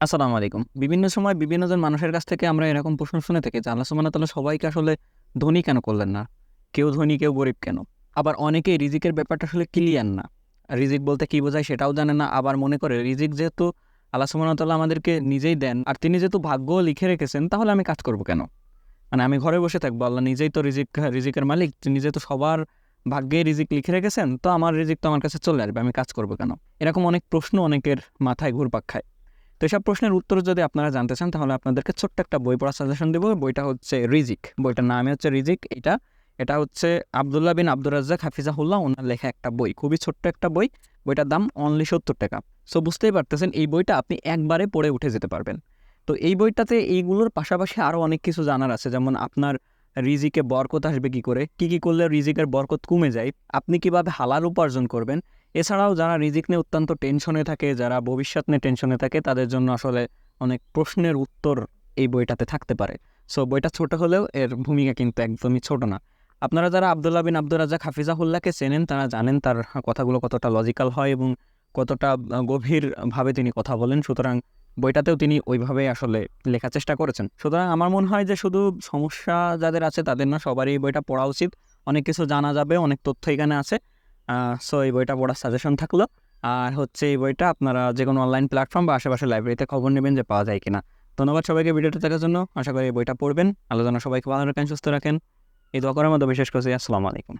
আসসালামু আলাইকুম। বিভিন্ন সময় বিভিন্ন জন মানুষের কাছ থেকে আমরা এরকম প্রশ্ন শুনে থাকি যে, আল্লাহ ওয়া তাআলা সবাইকে আসলে ধনী কেন করলেন না? কেউ ধনী, কেউ গরিব কেন? আবার অনেকেই রিজিকের ব্যাপারটা আসলে ক্লিয়ার না। রিজিক বলতে কী বোঝায় সেটাও জানে না। আবার মনে করে, রিজিক যেহেতু আল্লাহ ওয়া তাআলা আমাদেরকে নিজেই দেন আর তিনি যেহেতু ভাগ্য লিখে রেখেছেন, তাহলে আমি কাজ করব কেন? মানে আমি ঘরে বসে থাকব, আল্লাহ নিজেই তো রিজিক, রিজিকের মালিক, তিনি যেহেতু সবার ভাগ্যে রিজিক লিখে রেখেছেন, তো আমার রিজিক তো আমার কাছে চলে আসবে, আমি কাজ করব কেন? এরকম অনেক প্রশ্ন অনেকের মাথায় ঘুরপাক খায়। তো এসব প্রশ্নের উত্তর যদি আপনারা জানতে চান, তাহলে আপনাদেরকে ছোট্ট একটা বই পড়ার সাজেশন দেবো। বইটা হচ্ছে রিজিক। বইটার নামে হচ্ছে রিজিক। এটা এটা হচ্ছে আবদুল্লাহ বিন আব্দুর রাজ্জাক হাফিজাহুল্লাহ ওনার লেখা একটা বই। খুবই ছোট্ট একটা বই। বইটার দাম অনলি সত্তর টাকা। সো বুঝতেই পারতেছেন, এই বইটা আপনি একবারে পড়ে উঠে যেতে পারবেন। তো এই বইটাতে এইগুলোর পাশাপাশি আরও অনেক কিছু জানার আছে। যেমন আপনার রিজিকে বরকত আসবে কি করে? কি কি করলে রিজিকের বরকত কমে যায়? আপনি কীভাবে হালাল উপার্জন করবেন? এছাড়াও যারা রিজিক নিয়ে অত্যন্ত টেনশনে থাকে, যারা ভবিষ্যৎ নিয়ে টেনশনে থাকে, তাদের জন্য আসলে অনেক প্রশ্নের উত্তর এই বইটাতে থাকতে পারে। সো বইটা ছোট হলেও এর ভূমিকা কিন্তু একদমই ছোট না। আপনারা যারা আবদুল্লাহ বিন আব্দুর রাজাক হাফিজাহুল্লাহকে চেনেন, তারা জানেন তার কথাগুলো কতটা লজিক্যাল হয় এবং কতটা গভীরভাবে তিনি কথা বলেন। সুতরাং বইটাতেও তিনি ওইভাবেই আসলে লেখার চেষ্টা করেছেন। সুতরাং আমার মনে হয় যে শুধু সমস্যা যাদের আছে, তাদের না, সবারই বইটা পড়া উচিত। অনেক কিছু জানা যাবে, অনেক তথ্য এখানে আছে। সো এই বইটা পড়ার সাজেশন থাকল। আর হচ্ছে এই বইটা আপনারা যে কোনো অনলাইন প্ল্যাটফর্ম বা আশেপাশে লাইব্রেরিতে খবর নেবেন যে পাওয়া যায় কিনা। ধন্যবাদ সবাইকে ভিডিওটা দেখার জন্য। আশা করি এই বইটা পড়বেন। আলোচনা সবাইকে ভালো রাখেন, সুস্থ রাখেন। এই দোয়া করার মতো বিশেষ করছি আসসালামু আলাইকুম।